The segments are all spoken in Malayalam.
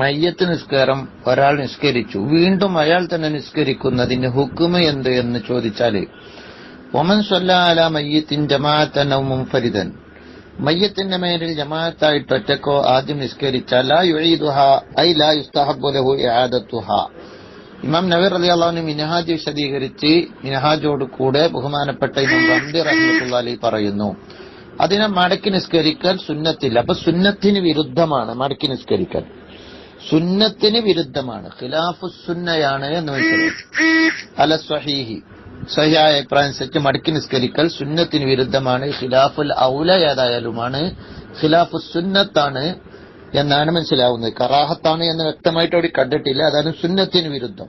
മയ്യത്ത് നിസ്കാരം ഒരാൾ നിസ്കരിച്ചു. വീണ്ടും അയാൾ തന്നെ നിസ്കരിക്കുന്നതിന് ഹുക്കുമ എന്ത് എന്ന് ചോദിച്ചാൽ ഒമൻ സൊല്ലാല മയ്യത്തിൻ മുൻഫരിദൻ മയ്യത്തിന്റെ മേലിൽ ജമാഅത്തായിട്ട് ഒറ്റക്കോ ആദ്യം നിസ്കരിച്ചാൽ ഐ ലാ ഇമാം നബി റളിയല്ലാഹു മിനഹാജ് വിശദീകരിച്ച് മിനഹാജോട് കൂടെ ബഹുമാനപ്പെട്ട ഇമാം റഹ്മത്തുള്ള അലി പറയുന്നു. അതിനെ മടക്കി നിസ്കരിക്കാൻ സുന്നത്തില്ല. അപ്പൊ സുന്നത്തിന് വിരുദ്ധമാണ് മടക്കി നിസ്കരിക്കാൻ. സുന്നത്തിന് വിരുദ്ധമാണ്. ഖിലാഫു സുന്നയാണ് എന്ന് അല സ്വഹീഹി. സഹിയായ അഭിപ്രായം അനുസരിച്ച് മടക്കി നിസ്കരിക്കൽ സുന്നത്തിന് വിരുദ്ധമാണ്. ഖിലാഫുൽ ഔല ഏതായാലുമാണ്. ഖിലാഫു സുന്നത്താണ് എന്നാണ് മനസ്സിലാവുന്നത്. കറാഹത്താണ് എന്ന് വ്യക്തമായിട്ട് അവിടെ കണ്ടിട്ടില്ല. അതാണ് സുന്നത്തിന് വിരുദ്ധം.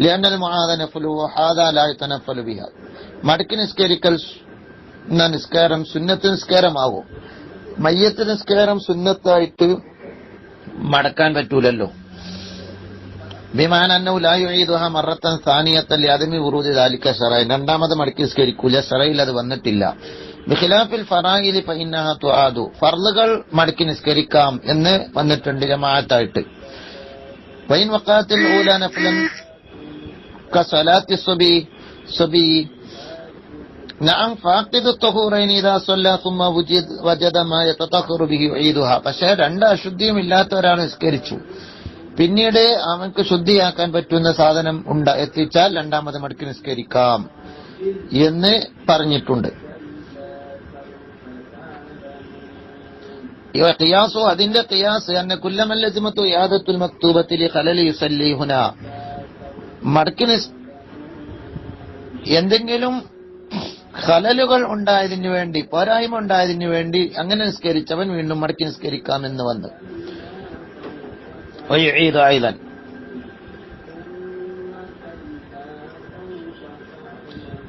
ലിയന്നൽ മഹാദനഫലു ഹാദാലായ തനഫലു യതനഫലു ബിഹ. മടക്കി നിസ്കരിക്കൽ എന്ന നിസ്കാരം സുന്നത്ത് നിസ്കാരമാവോ. മയ്യത്ത് നിസ്കാരം സുന്നത്തായിട്ട് മടക്കാൻ പറ്റൂലല്ലോ. മറത്തൻ സാനിയത്തൻ അതിമി ഉറൂദി ദാലിക ശറഅൻ രണ്ടാമത് മടക്കി നിസ്കരിക്കൂല. ഷറയിൽ അത് വന്നിട്ടില്ല. ബിഖിലാഫിൽ ഫറായിലി ഫഇന്നഹ തുആദു. ഫർളുകൾ മടക്കി നിസ്കരിക്കാം എന്ന് വന്നിട്ടുണ്ട് ജമാഅത്തായിട്ട്. വൈൻ വക്കാത്തിൽ ഊല നഫ്ലൻ കസലാത്തി സുബി പക്ഷേ രണ്ട് അശുദ്ധിയും ഇല്ലാത്ത ഒരാൾ നിസ്കരിച്ചു. പിന്നീട് അവൻക്ക് ശുദ്ധിയാക്കാൻ പറ്റുന്ന സാധനം ഉണ്ട. എത്തിച്ചാൽ രണ്ടാമത് മടക്കി നിസ്കരിക്കാം എന്ന് പറഞ്ഞിട്ടുണ്ട്. ഖിയാസു അതിന്റെ ഖിയാസ് അന്ന കുല്ലമല്ലസിമത്തു യാദത്തുൽ മക്തൂബത്തിൽ ഖലലി യുസല്ലി ഹുന. മടക്കി എന്തെങ്കിലും ഖലലുകൾ ഉണ്ടായതിനു വേണ്ടി പോരായ്മ ഉണ്ടായതിനു വേണ്ടി അങ്ങനെ നിസ്കരിച്ചവൻ വീണ്ടും മടക്കി നിസ്കരിക്കാമെന്ന് വന്നു. ഐലൻ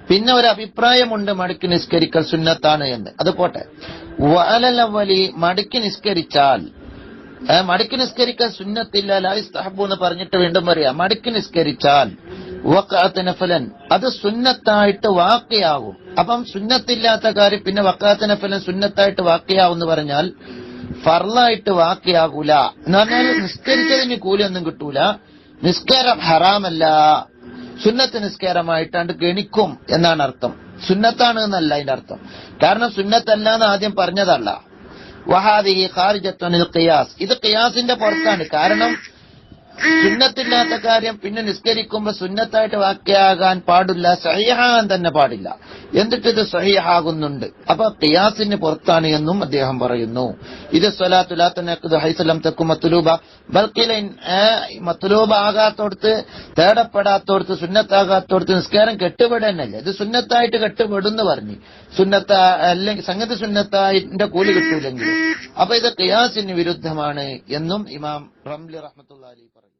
പിന്നെ ഒരു അഭിപ്രായമുണ്ട് മടക്കി നിസ്കരിക്കൽ സുന്നത്താണ് എന്ന്. അത് പോട്ടെ. വലലവലി മടക്കി നിസ്കരിച്ചാൽ മടക്കി നിസ്കരിക്കൽ സുന്നത്തില്ല ലായിസ്തഹബു എന്ന് പറഞ്ഞിട്ട് വീണ്ടും പറയാം. മടക്കി നിസ്കരിച്ചാൽ വക്കാത്ത് ഫലൻ. അത് സുന്നത്തായിട്ട് വാക്കയാവും. അപ്പം സുന്നത്തില്ലാത്ത കാര്യം പിന്നെ വക്കാത്തിന് ഫലൻ സുന്നത്തായിട്ട് വാക്കയാവും എന്ന് പറഞ്ഞാൽ ഫർലായിട്ട് വാക്കയാകൂല എന്ന് പറഞ്ഞാൽ നിസ്കരിച്ചതിന് കൂലിയൊന്നും കിട്ടൂല. നിസ്കാരം ഹറാമല്ല. സുന്നത്ത് നിസ്കാരമായിട്ടാണ്ട് ഗണിക്കും എന്നാണ് അർത്ഥം. സുന്നത്താണ് എന്നല്ല അതിന്റെ അർത്ഥം. കാരണം സുന്നത്തല്ല എന്ന് ആദ്യം പറഞ്ഞതല്ല. വഹാദി ഖാരിജത്വനിൽ ഖിയാസ്. ഇത് ഖിയാസിന്റെ പുറത്താണ്. കാരണം സുന്നത്തില്ലാത്ത കാര്യം പിന്നെ നിസ്കരിക്കുമ്പോ സുന്നത്തായിട്ട് വാക്യാകാൻ പാടില്ല സഹിഹാൻ തന്നെ പാടില്ല. എന്നിട്ട് ഇത് സഹിഹാകുന്നുണ്ട്. അപ്പൊ ഖിയാസിന് പുറത്താണ് എന്നും അദ്ദേഹം പറയുന്നു. ഇത് സ്വലാത്തുലാത്തനക്ക് ഹൈസലം തെക്കും മത്തുലൂബ. ബൽക്കില മത്തുലൂബ ആകാത്തോടത്ത് തേടപ്പെടാത്തോടത്ത് സുന്നത്താകാത്തോടത്ത് നിസ്കാരം കെട്ടുപെടാനല്ലേ ഇത് സുന്നത്തായിട്ട് കെട്ടുപെടുന്നു പറഞ്ഞു. സുന്നത്ത അല്ലെങ്കിൽ സംഗതി സുന്നത്തായിന്റെ കൂലി കിട്ടൂലെങ്കിൽ അപ്പൊ ഇത് ഖിയാസിന് വിരുദ്ധമാണ് എന്നും ഇമാം റംലി റഹ്മത്തുള്ള അലി പറഞ്ഞു